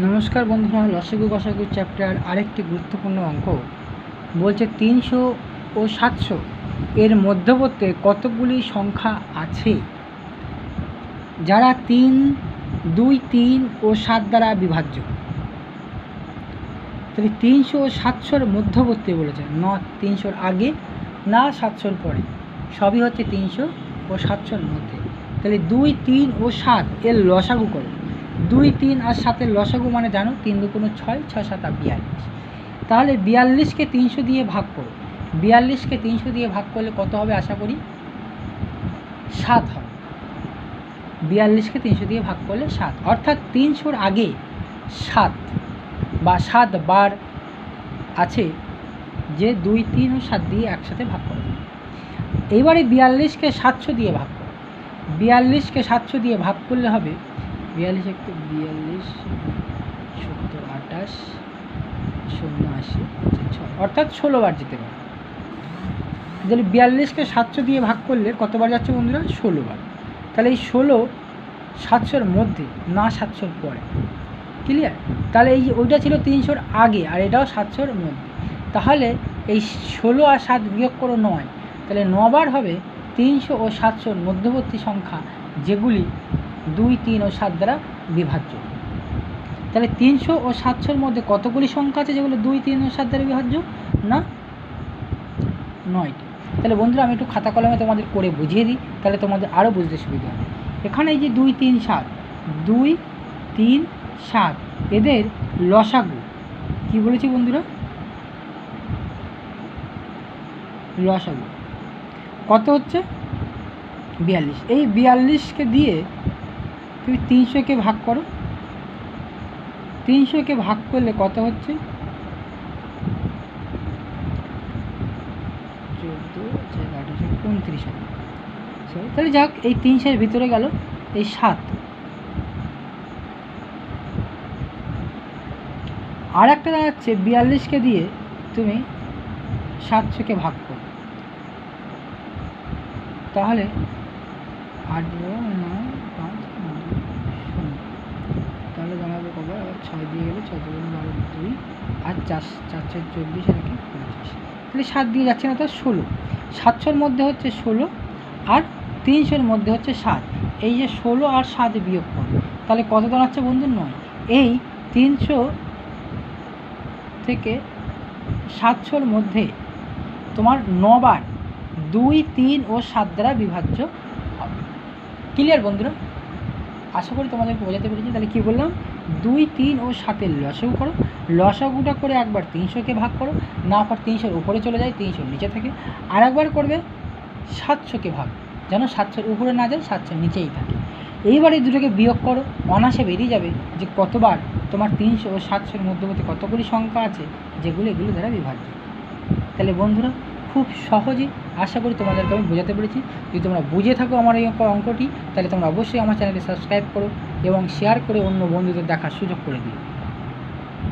নমস্কার বন্ধুরা লসাগু গসাগু চ্যাপ্টার আরেকটি গুরুত্বপূর্ণ অঙ্ক। বলছে তিনশো ও সাতশো এর মধ্যবর্তী কতগুলি সংখ্যা আছে? যারা তিন, দুই, তিন ও সাত দ্বারা বিভাজ্য। তাহলে তিনশো ও সাতশোর মধ্যবর্তী বলেছে। ন তিনশোর আগে, না সাতশোর পরে। সবই হচ্ছে তিনশো ও সাতশোর মধ্যে। তাহলে দুই, তিন ও সাত এর লসাগু করো। দুই, তিন আর সাতের লসাগু মানে জানো তিন দুগুণ ছয় ছয় সাত বিয়াল্লিশ। তাহলে বিয়াল্লিশকে তিনশো দিয়ে ভাগ করো। বিয়াল্লিশকে তিনশো দিয়ে ভাগ করলে কত হবে আশা করি? সাত হবে। বিয়াল্লিশকে তিনশো দিয়ে ভাগ করলে সাত। অর্থাৎ তিনশোর আগে সাত বা সাত বার আছে যে দুই, তিন ও সাত দিয়ে একসাথে ভাগ করে। এইবারে বিয়াল্লিশকে সাতশো দিয়ে ভাগ করো। বিয়াল্লিশকে সাতশো দিয়ে ভাগ করলে হবে বিয়াল্লিশ একটু বিয়াল্লিশ, সত্তর, আঠাশ, শূন্য আশি অর্থাৎ ষোলো বার যেতে পারে তাহলে বিয়াল্লিশকে সাতশো দিয়ে ভাগ করলে কতবার যাচ্ছে বন্ধুরা? ষোলো বার। তাহলে এই ষোলো সাতশোর মধ্যে, না সাতশোর পরে। ক্লিয়ার তাহলে এই ওইটা ছিল তিনশোর আগে, আর এটাও সাতশোর মধ্যে। তাহলে এই ষোলো আর সাত বিয়োগ করো নয়, তাহলে নবার হবে তিনশো ও সাতশোর মধ্যবর্তী সংখ্যা যেগুলি দুই, তিন ও সাত দ্বারা বিভাজ্য। তাহলে তিনশো ও সাতশোর মধ্যে কতগুলি সংখ্যা আছে যেগুলো দুই, তিন ও সাত দ্বারা বিভাজ্য? না? নয়টি। তাহলে বন্ধুরা, আমি একটু খাতা কলমে তোমাদের করে বুঝিয়ে দিই, তাহলে তোমাদের আরও বুঝতে সুবিধা হবে। এখানে এই যে দুই, তিন, সাত, দুই, তিন, সাত, এদের লসাগু। কি বলেছি বন্ধুরা? লসাগু। কত হচ্ছে? বিয়াল্লিশ। এই বিয়াল্লিশকে দিয়ে তুমি তিনশোকে ভাগ করো। তিনশোকে ভাগ করলে কত হচ্ছে? চোদ্দ উনত্রিশ Sorry, তাহলে যাক এই তিনশের ভিতরে গেল এই সাত। আর একটা দাঁড়াচ্ছে বিয়াল্লিশকে দিয়ে তুমি সাতশোকে ভাগ করো। তাহলে আঠেরো নয় পাঁচ নয় শূন্য তাহলে আবার ছয় দিয়ে গেলে ছয় দুগুণ বারো দুই আর চার চার চার চব্বিশ আর কি পঞ্চাশ। তাহলে সাত দিয়ে যাচ্ছে না তো ষোলো। সাতশোর মধ্যে হচ্ছে ষোলো আর তিনশোর মধ্যে হচ্ছে সাত। এই যে ষোলো আর সাত বিয়োগ করো, তাহলে কত দাঁড়াচ্ছে বন্ধু? নয়। এই তিনশো থেকে সাতশোর মধ্যে তোমার নবার দুই, তিন ও সাত দ্বারা বিভাজ্য হবে। ক্লিয়ার বন্ধুরা? আশা করি তোমাদেরকে বোঝাতে পেরেছি। তাহলে কী বললাম? দুই, তিন ও সাতের লসাগু করো। লসাগুটা করে একবার তিনশোকে ভাগ করো। না পর তিনশোর উপরে চলে যায়, তিনশোর নিচে থাকে। আর একবার করবে সাতশোকে ভাগ। যেন সাতশোর উপরে না যায়, সাতশোর নিচেই থাকে। এইবার এই দুটোকে বিয়োগ করো। অনাসে বেরিয়ে যাবে যে কতবার তোমার তিনশো ও সাতশোর মধ্যবর্তী কতগুলি সংখ্যা আছে, যেগুলো এগুলো দ্বারা বিভাজ্য। তাহলে বন্ধুরা খুব সহজে আশা করি তোমাদেরকে আমি বোঝাতে পেরেছি। যদি তোমরা বুঝে থাকো আমার এই অঙ্কটি, তাহলে তোমরা অবশ্যই আমার চ্যানেলটি সাবস্ক্রাইব করো এবং শেয়ার করে অন্য বন্ধুদের দেখার সুযোগ করে দিও।